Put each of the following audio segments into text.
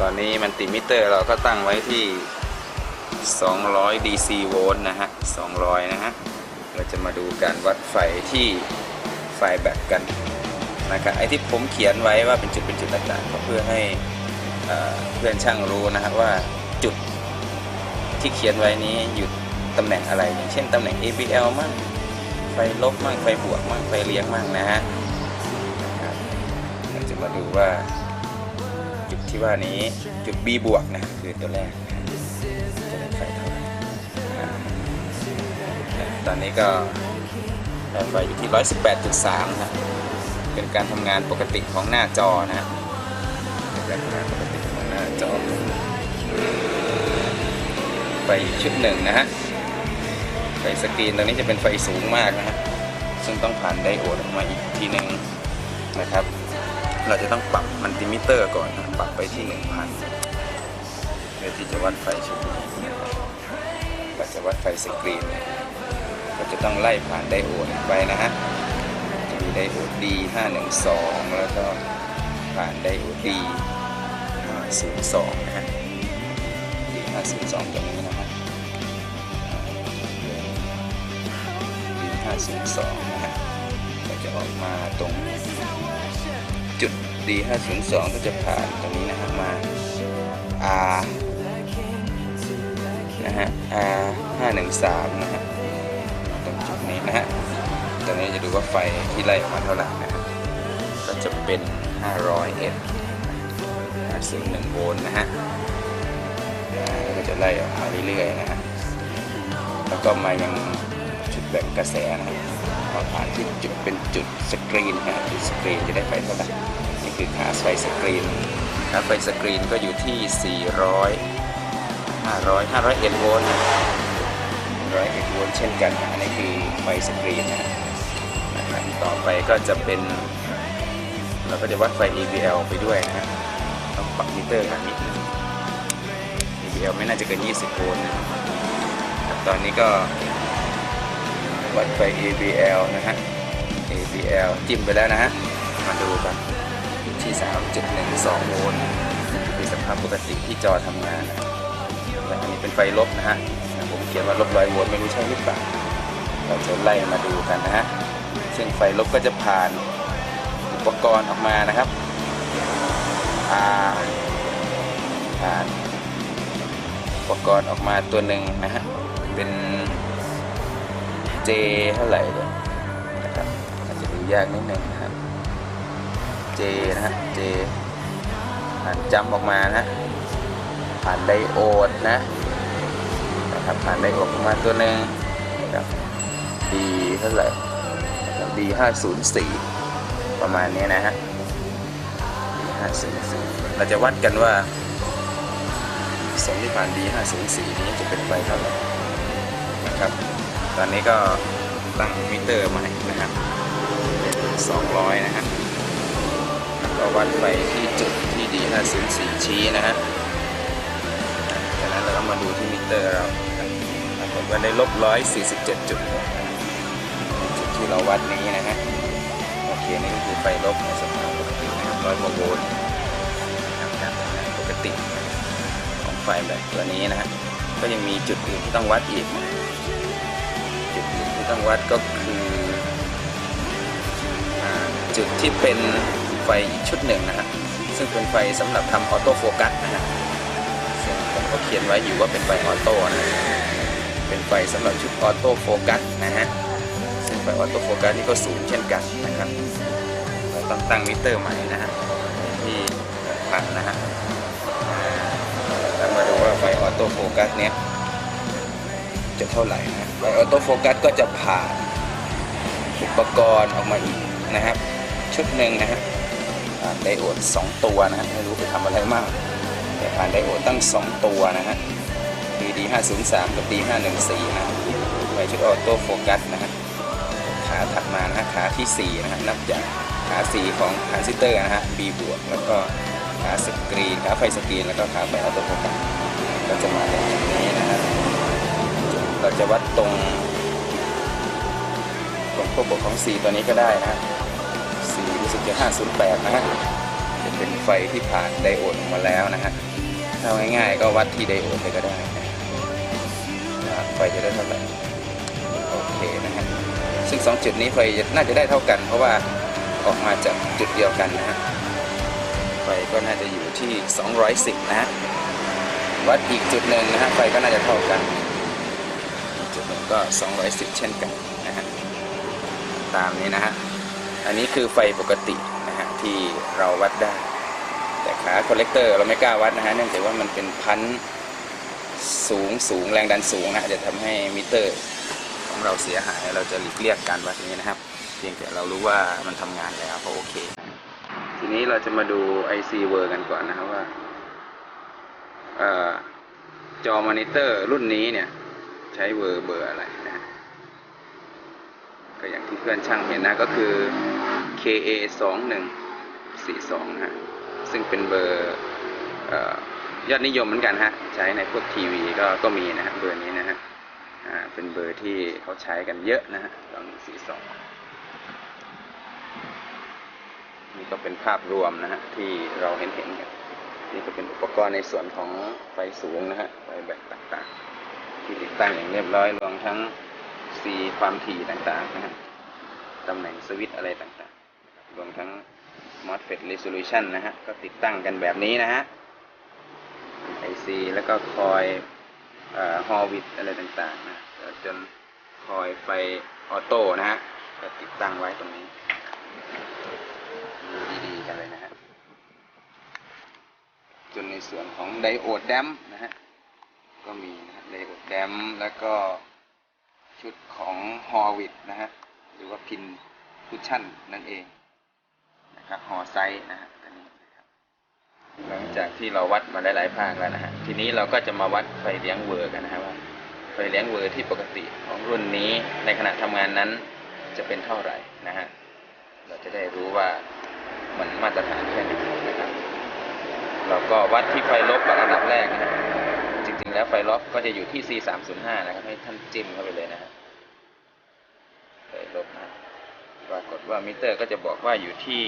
ตอนนี้มันติมิเตอร์เราก็ตั้งไว้ที่ 200 DC โวลต์นะฮะ 200 นะฮะ เราจะมาดูการวัดไฟที่ไฟแบตกันนะครับ ไอ้ที่ผมเขียนไว้ว่าเป็นจุดเป็นจุดต่างๆก็เพื่อให้เอ่อเพื่อนช่างรู้นะฮะว่าจุดที่เขียนไว้นี้อยู่ตำแหน่งอะไร อย่างเช่นตำแหน่ง ABL มั่งไฟลบมั่งไฟบวกมั่งไฟเลี้ยงมั่งนะฮะเราจะมาดูว่า จุดที่ว่านี้จุด B บวกนะคือตัวแรกนะจะได้ไฟเท่าไหร่ตอนนี้ก็ไฟอยู่ที่ 118.3นะเป็นการทำงานปกติของหน้าจอนะเป็นการทำงานปกติของหน้าจอ ไฟชุดหนึ่งนะฮะไฟสกรีนตรงนี้จะเป็นไฟสูงมากนะฮะซึ่งต้องผ่านไดโอดออกมาอีกทีหนึ่งนะครับ เราจะต้องปรับมันติมิเตอร์ก่อนนะปรับไปที่ 1000เพื่อที่จะวัดไฟชุดนี้นะครับเราจะวัดไฟสกรีนเนี่ยก็จะต้องไล่ผ่านไดโอดไปนะฮะจะมีไดโอด D512 แล้วก็ผ่านไดโอด D502 นะฮะ D502 ตรงนี้นะฮะ D502 นะฮะก็จะออกมาตรงจุด D502 ก็จะผ่านตรงนี้นะฮะมา R นะฮะ R513 นะฮะตรงจุดนี้นะฮะตรงนี้จะดูว่าไฟที่ไล่ออกมาเท่าไหร่นะฮะก็จะเป็น 501 501โวลต์นะฮะก็จะไล่ออกมาเรื่อยๆนะฮะแล้วก็มายังจุดแบ่งกระแสนะฮะพอผ่านที่จุดเป็นจุดสกรีนนะฮะจุดสกรีนจะได้ไฟเท่าไหร่ คือค่าไฟสกรีนค่าไฟสกรีนก็อยู่ที่ 400 500 501โวลต์นะ101โวลต์เช่นกันนะอันนี้คือไฟสกรีนนะนะครับต่อไปก็จะเป็น เราก็จะวัดไฟ ABL ไปด้วยนะฮะต้องปรับมิเตอร์กันนิดนึง ABL ไม่น่าจะเกิน 20 โวลต์นะครับตอนนี้ก็วัดไฟ ABL นะฮะ ABL จิ้มไปแล้วนะฮะ มาดูกัน ที่3.12 โวลต์คือสภาพปกติที่จอทำงานและอันนี้เป็นไฟลบนะฮะ ผมเขียนว่าลบร้อยโวลต์ไม่รู้ใช่หรือเปล่า เราจะไล่มาดูกันนะฮะ ซึ่งไฟลบก็จะผ่านอุปกรณ์ออกมานะครับอ่าผ่านอุปกรณ์ออกมาตัวหนึ่งนะฮะ เป็น J เท่าไหร่เลยนะครับอาจจะดูยากนิดนึงนะ J นะฮะ J ผ่านจำออกมานะผ่านไดโอดนะนะครับผ่านไดโอดออกมาตัวหนึ่งนะครับ D เท่าไหร่นะครับ D 504ประมาณนี้นะฮะ D 504เราจะวัดกันว่าสงที่ผ่าน D 504นี้จะเป็นไฟเท่าไหร่นะครับ ตอนนี้ก็ตั้งมิเตอร์ใหม่นะครับเป็น200 นะฮะแล้ว ก็วัดไฟที่จุดที่ D504 ชี้นะฮะจากนั้นเราก็มาดูที่มิเตอร์เราปรากฏว่าได้ลบ147จุดจุดที่เราวัดนี้นะฮะโอเคนี่ก็คือไฟลบในสภาพปกตินะครับร้อยกว่าโวลต์การทำงานปกติของไฟแบบตัวนี้นะฮะก็ยังมีจุดอื่นที่ต้องวัดอีก จุดอื่นที่ต้องวัดก็คือจุดที่เป็น ไฟอีกชุดหนึ่งนะฮะซึ่งเป็นไฟสำหรับทำออโต้โฟกัสนะฮะซึ่งผมก็เขียนไว้อยู่ว่าเป็นไฟออโต้นะเป็นไฟสำหรับชุดออโต้โฟกัสนะฮะซึ่งไฟออโต้โฟกัสนี่ก็สูงเช่นกันนะครับเราต้องตั้งมิเตอร์ใหม่นะฮะที่พันนะฮะแล้วมาดูว่าไฟออโต้โฟกัสเนี้ยจะเท่าไหร่นะไฟออโต้โฟกัสก็จะผ่านอุปกรณ์ออกมาอีกนะครับ ชุดหนึ่งนะฮะ ดโอด 2 ตัวนะฮะไม่รู้ไปทำอะไรมากแต่ผ่านไดโอดตั้ง 2 ตัวนะฮะคือ D503 กับ D514 นะไฟชุดออโต้โฟกัสนะฮะขาถัดมานะฮะขาที่ 4 นะฮะนับจากขา 4 ของทรานซิสเตอร์นะฮะ B บวกแล้วก็ขาสกรีนขาไฟสกรีนแล้วก็ขาไฟออโต้โฟกัสก็จะมาตรงจุดนี้นะฮะเราจะวัดตรงตรงพวกบของ 4 ตัวนี้ก็ได้นะฮะ4รู้สึกจะ508นะฮะ เป็นไฟที่ผ่านไดโอดออกมาแล้วนะฮะถ้าง่ายๆก็วัดที่ไดโอดเลยก็ได้นะไฟจะได้เท่าไหร่โอเคนะฮะซึ่งสองจุดนี้ไฟน่าจะได้เท่ากัน เพราะว่าออกมาจากจุดเดียวกันนะฮะไฟก็น่าจะอยู่ที่ 210 นะฮะวัดอีกจุดหนึ่งนะฮะไฟก็น่าจะเท่ากันจุดหนึ่งก็ 210 เช่นกันนะฮะตามนี้นะฮะอันนี้คือไฟปกตินะฮะที่เราวัดได้ แต่ขาคอลเลกเตอร์เราไม่กล้าวัดนะฮะเนื่องจากว่ามันเป็นพันสูงสูงแรงดันสูงนะจะทำให้มิเตอร์ของเราเสียหายเราจะหลีกเลี่ยงการวัดนี้นะครับ เพียงแต่เรารู้ว่ามันทำงานแล้วก็โอเค ทีนี้เราจะมาดู IC เวอร์กันก่อนนะครับว่าอจอมอนิเตอร์รุ่นนี้เนี่ย ใช้เวอร์เบอร์อะไรนะฮะก็อย่างที่เพื่อนช่างเห็นนะก็คือ KA 2 1 4 2นะฮะ ซึ่งเป็นเบอร์อยอดนิยมเหมือนกันฮะ ใช้ในพวกทีวีก็ก็มีนะฮะเบอร์นี้นะฮะเป็นเบอร์ที่เขาใช้กันเยอะนะฮะสองหนึ่งสี่สองนี่ก็เป็นภาพรวมนะฮะที่เราเห็นเห็นกันนี่ก็เป็นอุปกรณ์ในส่วนของไฟสูงนะฮะไฟแบตต่างๆ ที่ติดตั้งอย่างเรียบร้อยรวมทั้ง C ความถี่ต่างๆนะฮะตำแหน่งสวิตอะไรต่างๆรวมทั้ง MOSFET resolution นะฮะ ก็ติดตั้งกันแบบนี้นะฮะ IC แล้วก็คอยฮอวิดอะไรต่างๆนะจนคอยไฟออโต้นะฮะ ก็ติดตั้งไว้ตรงนี้ดีๆกันเลยนะฮะ จนในส่วนของไดโอดแดมนะฮะ ก็มีนะฮะไดโอดแดมแล้วก็ชุดของฮอวิดนะฮะ หรือว่าพินคุชชั่นนั่นเอง นะครับฮอไซส์นะฮะตัวนี้นะครับหลังจากที่เราวัดมาหลายๆภาคแล้วนะฮะทีนี้เราก็จะมาวัดไฟเลี้ยงเวอร์กันนะฮะว่าไฟเลี้ยงเวอร์ที่ปกติของรุ่นนี้ในขณะทำงานนั้นจะเป็นเท่าไหร่นะฮะเราจะได้รู้ว่ามันมาตรฐานแค่ไหนนะครับเราก็วัดที่ไฟลบก่อนอันดับแรกนะจริงๆ แล้วไฟลบก็จะอยู่ที่ C305 นะครับให้ท่านจิ้มเข้าไปเลยนะฮะไฟลบนะปรากฏว่ามิเตอร์ก็จะบอกว่าอยู่ที่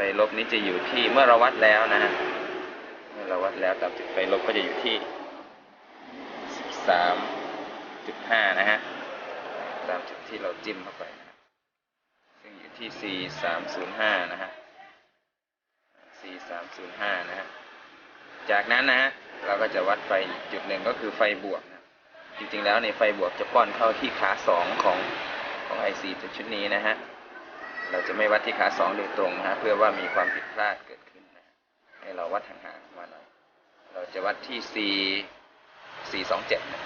ไฟลบนี้จะอยู่ที่เมื่อเราวัดแล้วนะฮะเมื่อเราวัดแล้วตามจุดไฟลบก็จะอยู่ที่ 13.5 นะฮะตามจุดที่เราจิ้มเข้าไปนะซึ่งอยู่ที่ C305 นะฮะ C305 นะฮะ จากนั้นนะฮะ เราก็จะวัดไฟจุดหนึ่งก็คือไฟบวกนะ จริงๆแล้วในไฟบวกจะป้อนเข้าที่ขาสองของของ IC ตัวชุดนี้นะฮะ เราจะไม่วัดที่ขาสองโดยตรงนะเพื่อว่ามีความผิดพลาดเกิดขึ้นนะให้เราวัดห่างๆมาหน่อยเราจะวัดที่ C 427นะ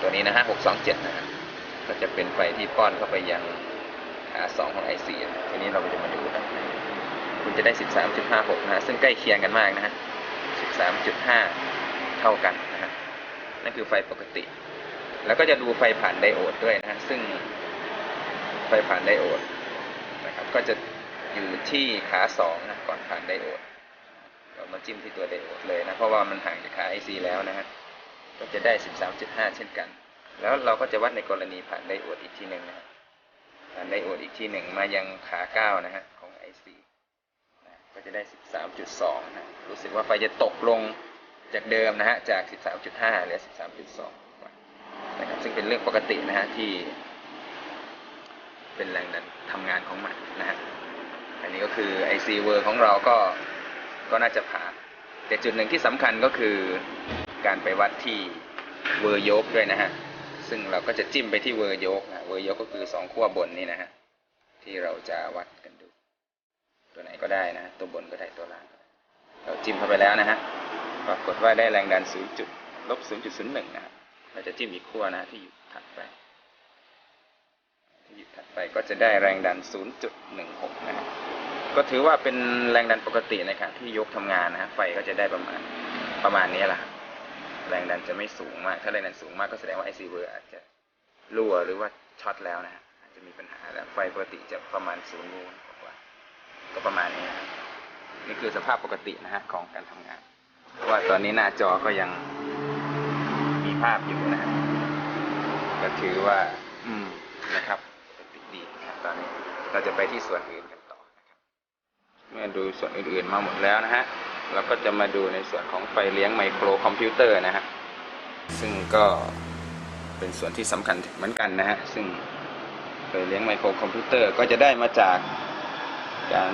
ตัวนี้นะฮะ627นะฮะก็จะเป็นไฟที่ป้อนเข้าไปยังขาสองของ IC นะทีนี้เราก็จะมาดูกันคุณจะได้ 13.56นะฮะซึ่งใกล้เคียงกันมากนะฮะ13.5 เท่ากันนะฮะนั่นคือไฟปกติ แล้วก็จะดูไฟผ่านไดโอดด้วยนะฮะซึ่ง ไฟผ่านไดโอดนะครับก็จะอยู่ที่ขา2นะก่อนผ่านไดโอดเรามาจิ้มที่ตัวไดโอดเลยนะเพราะว่ามันห่างจากขา IC แล้วนะฮะก็จะได้ 13.5 เช่นกัน แล้วเราก็จะวัดในกรณีผ่านไดโอดอีกทีหนึ่งนะฮะผ่านไดโอดอีกทีหนึ่งมายังขา 9 นะฮะของ IC นะก็จะได้ 13.2 นะรู้สึกว่าไฟจะตกลงจากเดิมนะฮะจาก 13.5เหลือ 13.2 นะครับซึ่งเป็นเรื่องปกตินะฮะที่ เป็นแรงดันทำงานของมันนะฮะอันนี้ก็คือ IC เวอร์ของเราก็ก็น่าจะผ่านแต่จุดหนึ่งที่สำคัญก็คือการไปวัดที่เวอร์ยกด้วยนะฮะซึ่งเราก็จะจิ้มไปที่เวอร์ยกนะเวอร์ยกก็คือสองขั้วบนนี่นะฮะที่เราจะวัดกันดู ตัวไหนก็ได้นะ ตัวบนก็ได้ตัวล่างเราจิ้มเข้าไปแล้วนะฮะปรากฏว่าได้แรงดัน 0. จุดลบ0.01นะครับเราจะจิ้มอีกขั้วนะที่อยู่ถัดไป ไปก็จะได้แรงดัน 0.16 นะก็ถือว่าเป็นแรงดันปกติในขณะที่ยกทำงานนะฮะไฟก็จะได้ประมาณประมาณนี้แหละแรงดันจะไม่สูงมาก ถ้าแรงดันสูงมากก็แสดงว่า IC เวอร์อาจจะรั่วหรือว่าช็อตแล้วนะฮะอาจจะมีปัญหาแล้วไฟปกติจะประมาณ0โวลต์กว่าก็ประมาณนี้นะครับนี่คือสภาพปกตินะฮะของการทำงานเพราะว่าตอนนี้หน้าจอก็ยังมีภาพอยู่นะฮะก็ถือว่า อืมนะครับ ตอนนี้ เราจะไปที่ส่วนอื่นกันต่อนะครับเมื่อดูส่วนอื่นๆมาหมดแล้วนะฮะเราก็จะมาดูในส่วนของไฟเลี้ยงไมโครคอมพิวเตอร์นะฮะซึ่งก็เป็นส่วนที่สำคัญเหมือนกันนะฮะซึ่งไฟเลี้ยงไมโครคอมพิวเตอร์ก็จะได้มาจากการ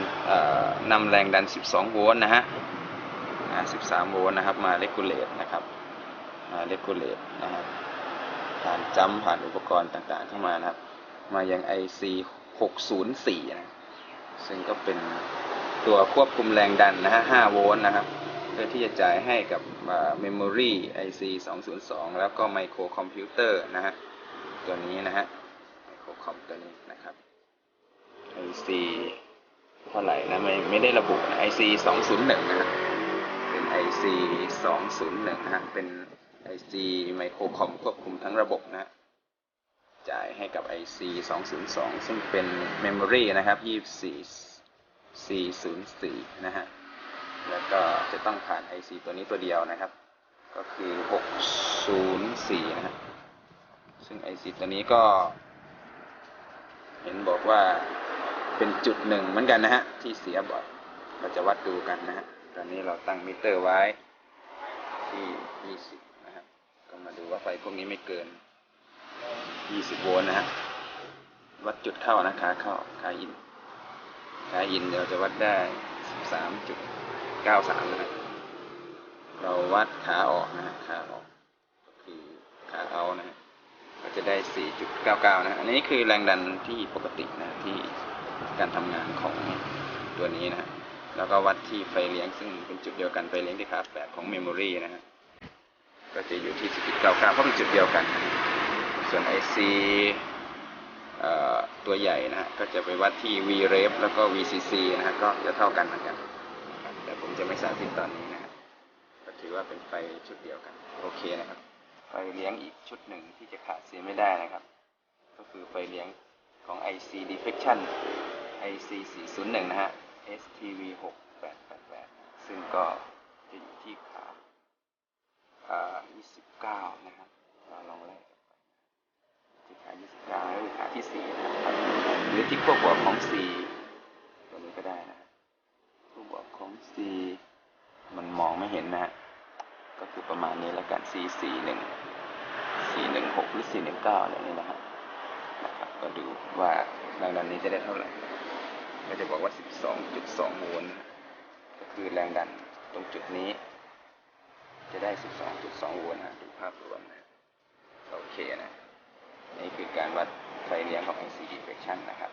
นำแรงดัน 12 โวลต์นะฮะ 13 โวลต์นะครับ มาเลกูเลตนะครับ มาเลกูเลตนะครับผ่านจัมผ่านอุปกรณ์ต่างๆ เข้ามานะครับ มายัง IC 604นะซึ่งก็เป็นตัวควบคุมแรงดันนะฮะ 5 โวลต์นะครับ เพื่อที่จะจ่ายให้กับเมมโมรี IC 202 แล้วก็ไมโครคอมพิวเตอร์นะฮะ ตัวนี้นะฮะ ไมโครคอมตัวนี้นะครับ IC เท่าไหร่นะไม่ไม่ได้ระบุนะ IC 201นะฮะ เป็น IC 201นะฮะ เป็น IC ไมโครคอมควบคุมทั้งระบบนะฮะ จ่ายให้กับ IC 202 ซึ่งเป็น Memory นะครับ 24 404 นะฮะ แล้วก็จะต้องผ่าน IC ตัวนี้ตัวเดียวนะครับ ก็คือ 604 นะฮะ ซึ่ง IC ตัวนี้ก็ เห็นบอกว่าเป็นจุดหนึ่งเหมือนกันนะฮะ ที่เสียบ่อย เราจะวัดดูกันนะฮะ ตอนนี้เราตั้งมิเตอร์ไว้ที่ 20 นะครับ ก็มาดูว่าไฟพวกนี้ไม่เกิน 20 โวลต์นะฮะ วัดจุดเข้านะขาเข้าขาอินขาอินเดี๋ยวจะวัดได้ 13.93 นะฮะ เราวัดขาออกนะฮะขาออกก็คือขาเอานะฮะก็จะได้ 4.99 นะ อันนี้คือแรงดันที่ปกตินะที่การทำงานของตัวนี้นะฮะแล้วก็วัดที่ไฟเลี้ยงซึ่งเป็นจุดเดียวกันไฟเลี้ยงที่ขาแปดของเมมโมรีนะฮะ ก็จะอยู่ที่4.99 เพราะเป็นจุดเดียวกัน ส่วน IC เอ่อตัวใหญ่นะฮะก็จะไปวัดที่ Vref แล้วก็ VCC นะฮะก็จะเท่ากันเหมือนกัน แต่ผมจะไม่สาธิตตอนนี้นะฮะก็ถือว่าเป็นไฟชุดเดียวกัน โอเคนะครับ ไฟเลี้ยงอีกชุดหนึ่งที่จะขาดเสียไม่ได้นะครับ ก็คือไฟเลี้ยงของ IC defection IC 401 นะฮะ STV 6888 ซึ่งก็จะอยู่ที่ขาอ่า29 นะครับเราลองไล่กั นไปที่ขา29หรือขาที่4นะครับหรือที่ขั้วบวกของ C ตัวนี้ก็ได้นะขั้วบวกของ C มันมองไม่เห็นนะฮะก็คือประมาณนี้แล้วกัน C 4 1 4 1 6หนึ่งสี่หนึ่งหกหรือ4 1 9อะไรนี่นะฮะนะครับก็ดูว่าแรงดันนี้จะได้เท่าไหร่ก็จะบอกว่า 12.2 โวลต์ก็คือแรงดันตรงจุดนี้ จะได้ 12.2 โวลต์นะดูภาพรวมนะโอเคนะ นี่คือการวัดไฟเลี้ยงของ IC deflection นะครับ